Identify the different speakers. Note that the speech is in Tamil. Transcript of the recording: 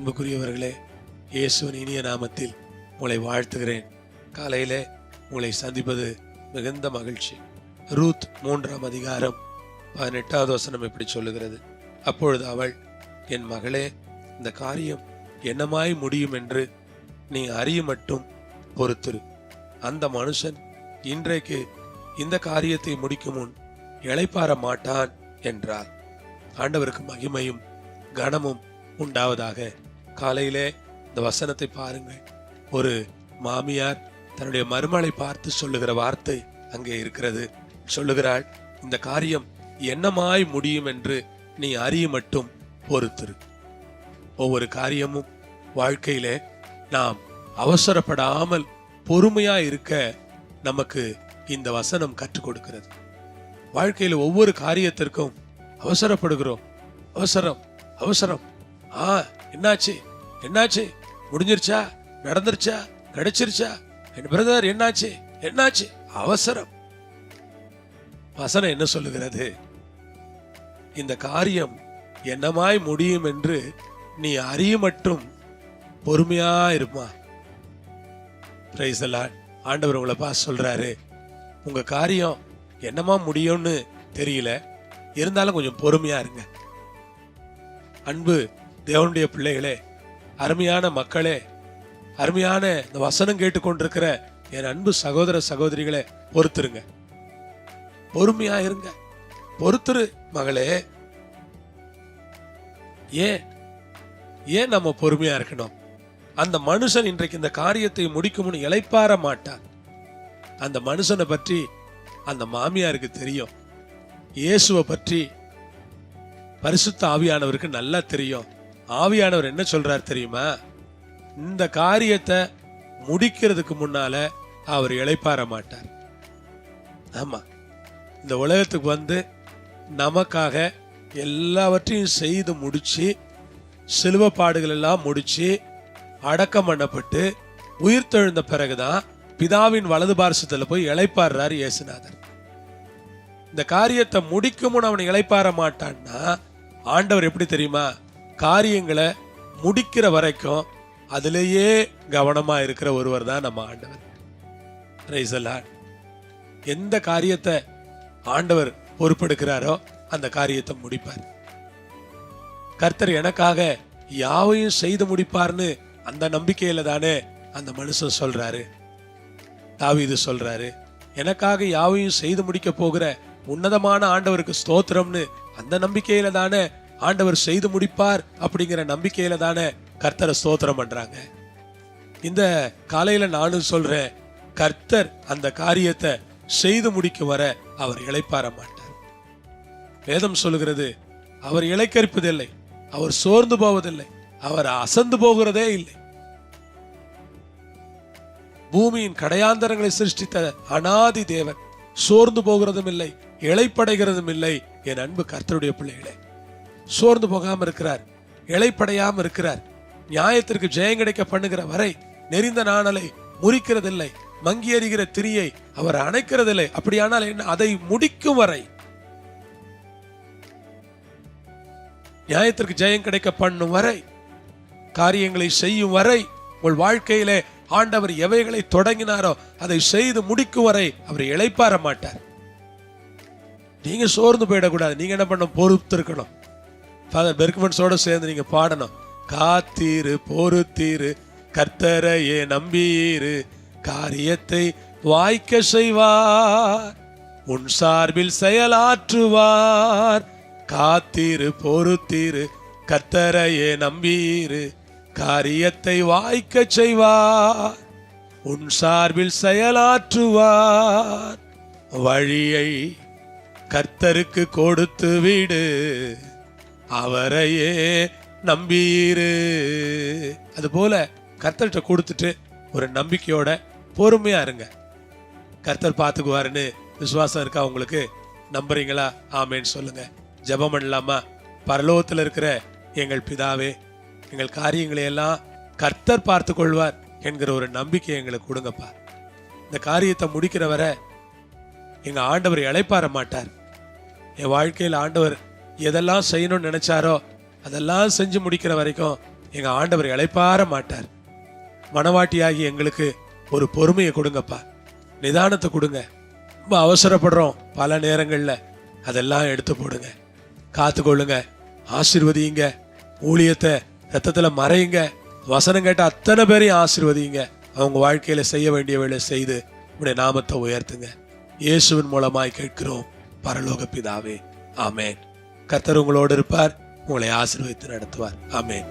Speaker 1: அன்புக்குரியவர்களே இயேசுவின் இனிய நாமத்தில் உங்களை வாழ்த்துகிறேன். காலையிலே உங்களை சந்திப்பது மிகுந்த மகிழ்ச்சி. ரூத் மூன்றாம் அதிகாரம் பதினெட்டாவது வசனம் இப்படி சொல்லுகிறது. அப்பொழுது அவள் என் மகளே இந்த காரியம் என்னமாய் முடியும் என்று நீ அறிய மட்டும் பொறுத்திரு. அந்த மனுஷன் இன்றைக்கு இந்த காரியத்தை முடிக்கும் முன் இழைப்பாற மாட்டான் என்றார். ஆண்டவருக்கு மகிமையும் கனமும் உண்டாவதாக காலையிலே இந்த வசனத்தை பாருங்கள். ஒரு மாமியார் தன்னுடைய மருமலை பார்த்து சொல்லுகிற வார்த்தை அங்கே இருக்கிறது. சொல்லுகிறாள் இந்த காரியம் என்னமாய் முடியும் என்று நீ அறிய மட்டும் பொறுத்திரு. ஒவ்வொரு காரியமும் வாழ்க்கையிலே நாம் அவசரப்படாமல் பொறுமையா இருக்க நமக்கு இந்த வசனம் கற்றுக் கொடுக்கிறது. வாழ்க்கையில ஒவ்வொரு காரியத்திற்கும் அவசரப்படுகிறோம். அவசரம் அவசரம். ஆ என்னாச்சு? என்னாச்சு? முடிஞ்சிருச்சா? நடந்துருச்சா? கிடைச்சிருச்சா? என் பிரதர் என்னாச்சு? என்னாச்சு? அவசரம். வசனம் என்ன சொல்லுகிறது? இந்த காரியம் என்னமாய் முடியும் என்று நீ அறிய மட்டும் பொறுமையா இருமா? பிரைஸ் ஆண்டவர் உங்களை பார்த்து சொல்றாரு. உங்க காரியம் என்னமா முடியும்னு தெரியல. இருந்தாலும் கொஞ்சம் பொறுமையா இருங்க. அன்பு தேவனுடைய பிள்ளைகளே அருமையான மக்களே அருமையான இந்த வசனம் கேட்டுக்கொண்டிருக்கிற என் அன்பு சகோதர சகோதரிகளை பொறுத்துருங்க. பொறுமையா இருங்க. பொறுத்துரு மகளே. ஏன்? ஏன் நம்ம பொறுமையா இருக்கணும்? அந்த மனுஷன் இன்றைக்கு இந்த காரியத்தை முடிக்கும்னு இளைப்பாற மாட்டான். அந்த மனுஷனை பற்றி அந்த மாமியாருக்கு தெரியும். இயேசுவை பற்றி பரிசுத்த ஆவியானவருக்கு நல்லா தெரியும். ஆவியானவர் என்ன சொல்றார் தெரியுமா? இந்த காரியத்தை முடிக்கிறதுக்கு முன்னால அவர் இளைப்பாற மாட்டார். ஆமா. இந்த உலகத்துக்கு வந்து நமக்காக எல்லாவற்றையும் செய்து முடிச்சு சிலுவ பாடுகள் எல்லாம் முடிச்சு அடக்கம் பண்ணப்பட்டு உயிர் தெழுந்த பிறகுதான் பிதாவின் வலது பாரசத்தில் போய் இழைப்பாடுறார் இயேசுநாதர். இந்த காரியத்தை முடிக்கும் அவனை அவன் இளைப்பாற மாட்டான்னா ஆண்டவர் எப்படி தெரியுமா? காரியங்களை முடிக்கிற வரைக்கும் அதுலேயே கவனமா இருக்கிற ஒருவர் தான் நம்ம ஆண்டவர். Praise எந்த காரியத்தை ஆண்டவர் பொறுப்பெடுக்கிறாரோ அந்த காரியத்தை முடிப்பார். கர்த்தர் எனக்காக யாவையும் செய்து முடிப்பார்னு அந்த நம்பிக்கையில தானே அந்த மனுஷன் சொல்றாரு. இது சொல்றாரு எனக்காக யாவையும் செய்து முடிக்க போகிற உன்னதமான ஆண்டவருக்கு ஸ்தோத்திரம்னு அந்த நம்பிக்கையில தானே ஆண்டவர் செய்து முடிப்பார் அப்படிங்கிற நம்பிக்கையில தானே கர்த்தரை ஸ்தோத்திரம் பண்றாங்க. இந்த காலையில நானும் சொல்றேன் கர்த்தர் அந்த காரியத்தை செய்து முடிக்கும் வர அவர் இழைப்பார மாட்டார். வேதம் சொல்லுகிறது அவர் இலைக்கரிப்பதில்லை அவர் சோர்ந்து போவதில்லை அவர் அசந்து போகிறதே இல்லை. பூமியின் கடையாந்தரங்களை சிருஷ்டித்த அனாதி தேவன் சோர்ந்து போகிறதும் இல்லை இளைப்படைகிறதும் இல்லை என் அன்பு கர்த்தருடைய பிள்ளைகளே. சோர்ந்து போகாம இருக்கிறார். இளைப்படையாம இருக்கிறார். நியாயத்திற்கு ஜெயம் கிடைக்க பண்ணுகிற வரை நெறிந்த நாணலை முறிக்கிறதில்லை. மங்கி எறிகிற திரியை அவர் அணைக்கிறதில்லை. அப்படியானால் என்ன? அதை முடிக்கும் வரை. நியாயத்திற்கு ஜெயம் கிடைக்க பண்ணும் வரை காரியங்களை செய்யும் வரை உங்கள் வாழ்க்கையிலே ஆண்டவர் எவைகளை தொடங்கினாரோ அதை செய்து முடிக்கும் வரை அவர் இளைப்பாற மாட்டார். நீங்க சோர்ந்து போயிடக்கூடாது. நீங்க என்ன பண்ண பொறுத்து இருக்கணும் ஃபாதர் பெர்க்மன்ஸோட சேர்ந்து நீங்கள் பாடணும். காத்தீரு பொறுத்தீரு கர்த்தரையே நம்பீரு காரியத்தை வாய்க்க செய்வார். உன் சார்பில் செயலாற்றுவார். காத்தீரு பொறுத்தீரு கர்த்தரையே நம்பீரு காரியத்தை வாய்க்க செய்வார். உன் சார்பில் செயலாற்றுவார். வழியை கர்த்தருக்கு கொடுத்து விடு. அவரையே நம்பீரு. அதுபோல கர்த்தர்கிட்ட கொடுத்துட்டு ஒரு நம்பிக்கையோட பொறுமையா இருங்க. கர்த்தர் பார்த்துக்குவாருன்னு விசுவாசம் இருக்கா உங்களுக்கு? நம்புறீங்களா? ஆமேன்னு சொல்லுங்க. ஜெபம் பண்ணலாமா? பரலோகத்தில் இருக்கிற எங்கள் பிதாவே எங்கள் காரியங்களை எல்லாம் கர்த்தர் பார்த்து கொள்வார் என்கிற ஒரு நம்பிக்கை எங்களுக்கு கொடுங்கப்பா. இந்த காரியத்தை முடிக்கிற வரை எங்கள் ஆண்டவர் இழைப்பார மாட்டார். என் வாழ்க்கையில் ஆண்டவர் எதெல்லாம் செய்யணும்னு நினைச்சாரோ அதெல்லாம் செஞ்சு முடிக்கிற வரைக்கும் எங்க ஆண்டவர் இழைப்பார மாட்டார். மனவாட்டியாகி எங்களுக்கு ஒரு பொறுமையை கொடுங்கப்பா. நிதானத்தை கொடுங்க. ரொம்ப அவசரப்படுறோம் பல நேரங்களில். அதெல்லாம் எடுத்து போடுங்க. காத்துக்கொள்ளுங்க. ஆசிர்வதிங்க ஊழியத்தை ரத்தத்தில் மறையுங்க. வசனம் கேட்ட அத்தனை பேரையும் ஆசிர்வதிங்க அவங்க வாழ்க்கையில செய்ய வேண்டிய வேலை செய்து உடைய நாமத்தை உயர்த்துங்க. இயேசுவின் மூலமாய் கேட்கிறோம். பரலோக பிதாவே. ஆமேன். கர்த்தர் உங்களோடு இருப்பார் உங்களை ஆசீர்வதித்து நடத்துவார். ஆமென்.